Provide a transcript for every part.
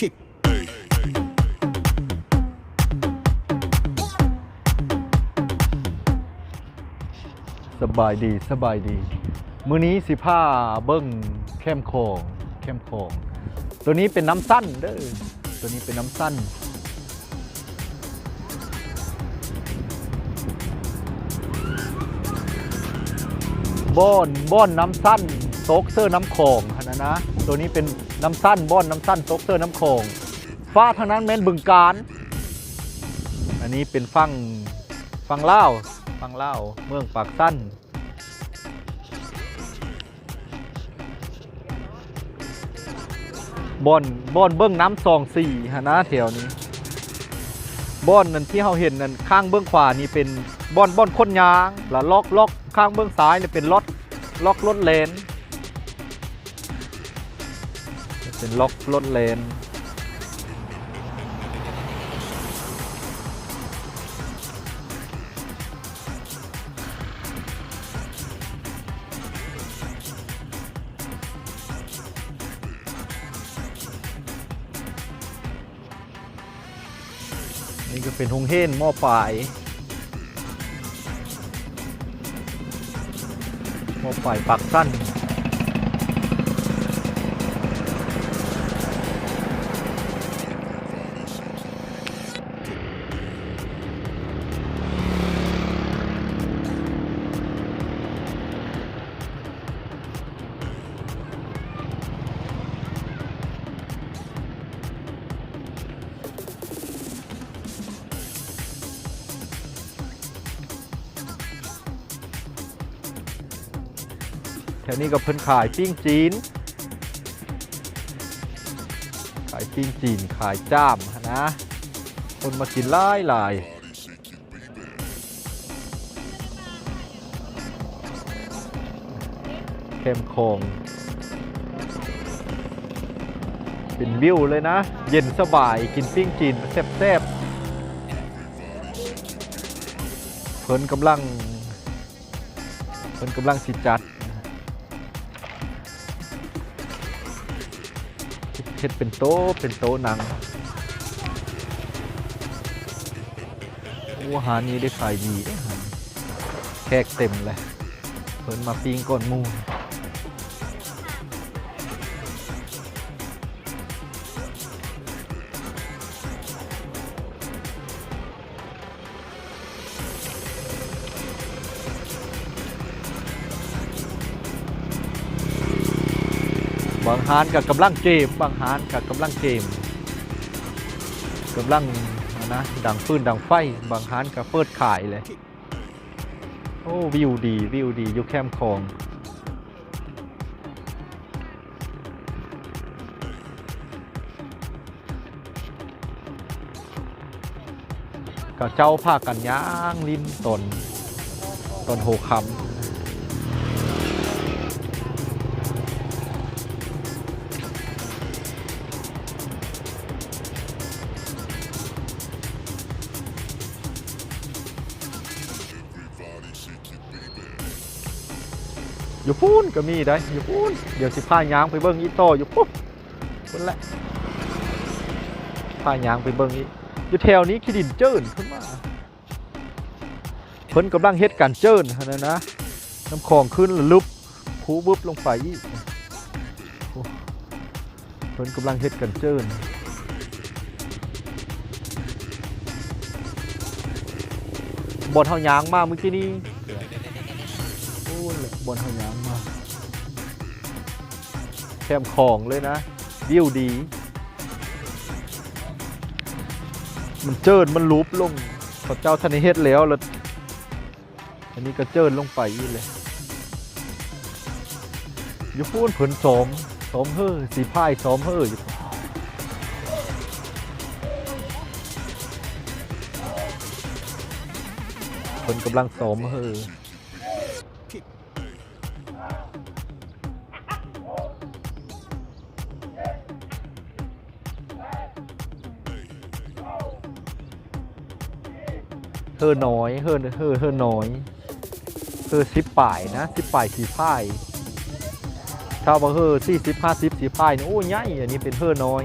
kick. สบายดีสบายดี มื้อนี้สิผ้าเบิ้งแคมโคงแคมโคงตัวนี้เป็นน้ำสั้นเด้อตัวนี้เป็นน้ำสั้นบ้อนบ้อนน้ำสั้นโซกเซอร์น้ำโขงขนาดนะ ตัวนี้เป็น น้ำสั้นบ้อนน้ำสั้นซกเซอร์น้ำโขงฟ้าทางนั้นแม่นบึงการ อันนี้เป็นฟังฟังเล่าฟังเล่าเมืองปากสั้นบอนบ่อนเบื้องน้ำซองสี่ฮะนะแถวนี้บอนนั่นที่เราเห็นนั่นข้างเบื้องขวานี่เป็นบอนบอนคนยางแล้วล็อกล็อกข้างเบื้องซ้ายนี่เป็นล็อกล็อกรถเลน เป็นล็อกรถเลน นี่ก็เป็นหงเฮนหม้อปลายหม้อปลายปากสั้น ถวนี้ก็เพิ่นขายปิ้งจีน ขายปิ้งจีนขายจ้ามนะ คนมากินหลายหลายเข้มคงเป็นวิวเลยนะ เย็นสบายกินปิ้งจีนแซ่บๆเพิ่นกำลังเพิ่นกำลังสิจัด เฮ็ดเป็นโต๊ะเป็นโต๊ะหนังอ้อาหารนี้ได้ขายดีแขกเต็มเลยเพิ่นมาปิ้งก่อนมู บางฮานกับกำลังเกมบางฮานกับกำลังเกมกำลังนะดังฟืนดังไฟบางฮานกับเปิดขายเลยโอ้วิวดีวิวดียู่แคมคลองกับเจ้าภาคกันย่างลิ้นตนตนโหคำ อยู่พูนก็มีได้อยู่พูนเดี๋ยวสิพายางไปเบิ้งอีโตออยู่ปุ๊บพุ่นแหละพายางไปเบิ้งอีอยู่แถวนี้ขี้ดินเจิ้นขึ้นมาเพิ่นกำลังเฮ็ดการเจิ้นนนะนะน้ำคลองขึ้นลุบผูบึบลงไปอีกเพิ่นกำลังเฮ็ดการเจิ้นบนเฮายางมาเมื่อกี้นี้ โอ้ยบนเฮายางมาแคมของเลยนะวิวดี มันเจินมันลูปลงพระเจ้าทนเฮ็ดแล้วแล้วอันนี้ก็เจินลงไปอีกเลยอยู่พูนเผินสมสมเฮ้อสีพายสมเฮ้ออยู่เผินกำลังสมเฮ้อ เฮอน้อยเฮอเฮอเฮอน้อยเฮอสิบป่ายนะสิบป่ายสีพ่ายชาวบังเฮอสี่สิบห้าสิบสีพ่ายนี่โอ้ยใหญ่อันนี้เป็นเฮอน้อย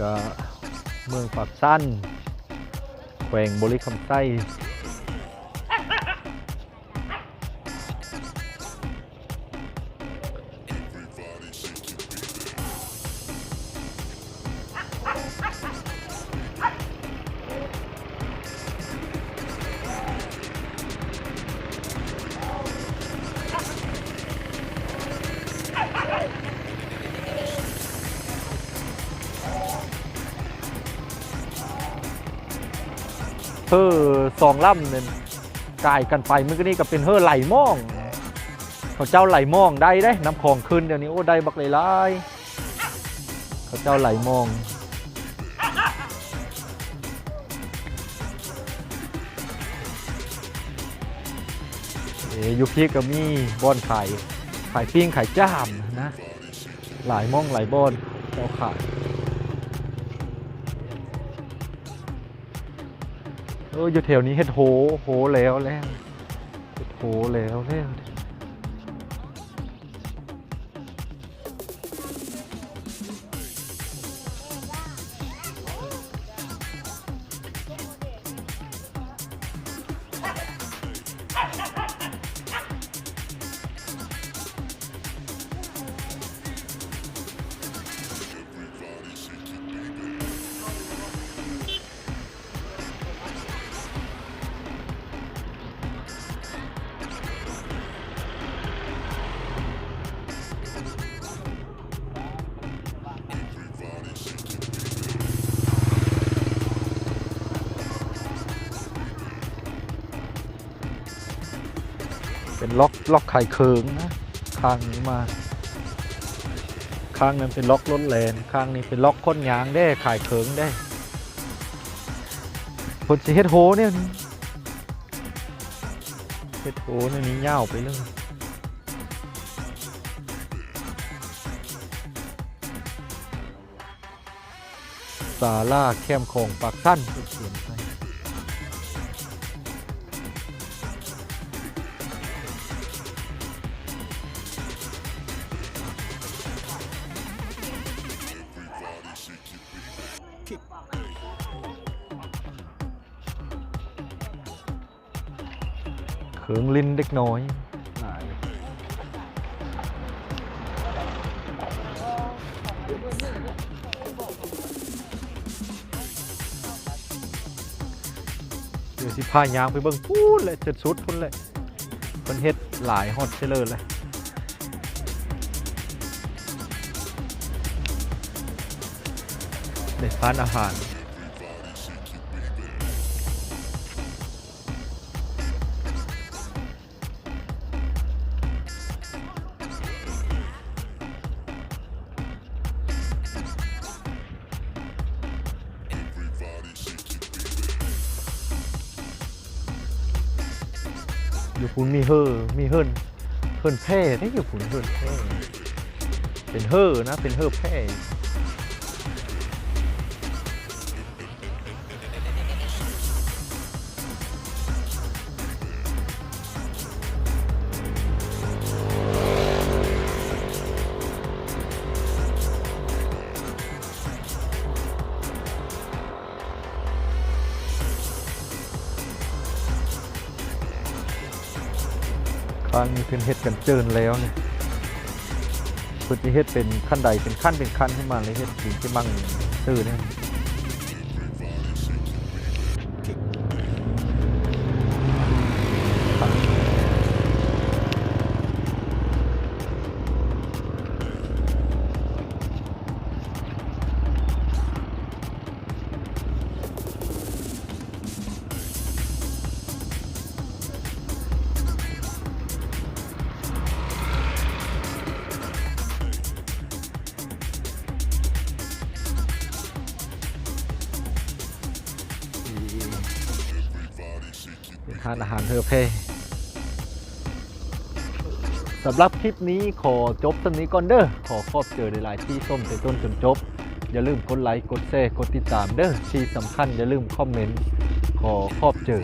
ก็เมืองฝากสั้นแขวงบริคำไส้ เฮ้อสองล่ำเนี่ยกายกันไปมันก็นี่ก็เป็นเฮ้อไหลม่องเขาเจ้าไหลม่องได้ได้น้ำของขึ้นเดี๋ยวนี้โอ้ได้บักเลยลายเขาเจ้าไหลม่องเออยุพีก็มีบอนขายขายปิ้งขายจ้ามนะ หลายม่องหลายบอนเจ้าขาย เอออยู่แถวนี้เฮ็ดโหโหแล้วแล้วเฮ็ดโหแล้วแล้ว เป็นล็อกล็อกไข่เคิงนะข้างนี้มา ข้างนั้นเป็นล็อกรถแลนข้างนี้เป็นล็อกค้นยางได้ไขายเคิงได้คนสิเฮ็ดโหเนี่ยเฮ็ดโหเนี่ยนี่ยาวไปเลยซาล่าแคมของปากสั้นเขียนไป เขิงลิ้นเด็กน้อย เดี๋ยวสิพายางไปเบิ่งพูดเลยเจ็ดสุดพุ่นเลยเพิ่นเฮ็ดหลายฮอตเชลเลอร์เลย ได้ทานอาหาร อยู่พุ่นมีเฮอมีเฮิรนเฮิรนแพร่ได้อยู่พุ่นเฮิรนแพร่เป็นเฮอนะ เป็นเฮอแพร่ ครั้งนี้เพิ่นเฮ็ดกันเจินแล้วเนี่ยเพิ่นสิเฮ็ดเป็นขั้นใดเป็นขั้นเป็นขั้นขึ้นมาเลยเฮ็ดถึงที่มั่งซื้อเนี่ย ทานอาหารเธอเพสำหรับคลิปนี้ขอจบสำนี้ก่อนเด้อขอขอบเจอในหลายที่ส้มแต่ต้นจนจบ อย่าลืมกดไลค์กดแชร์กดติดตามเด้อที่สำคัญอย่าลืมคอมเมนต์ขอขอบเจอ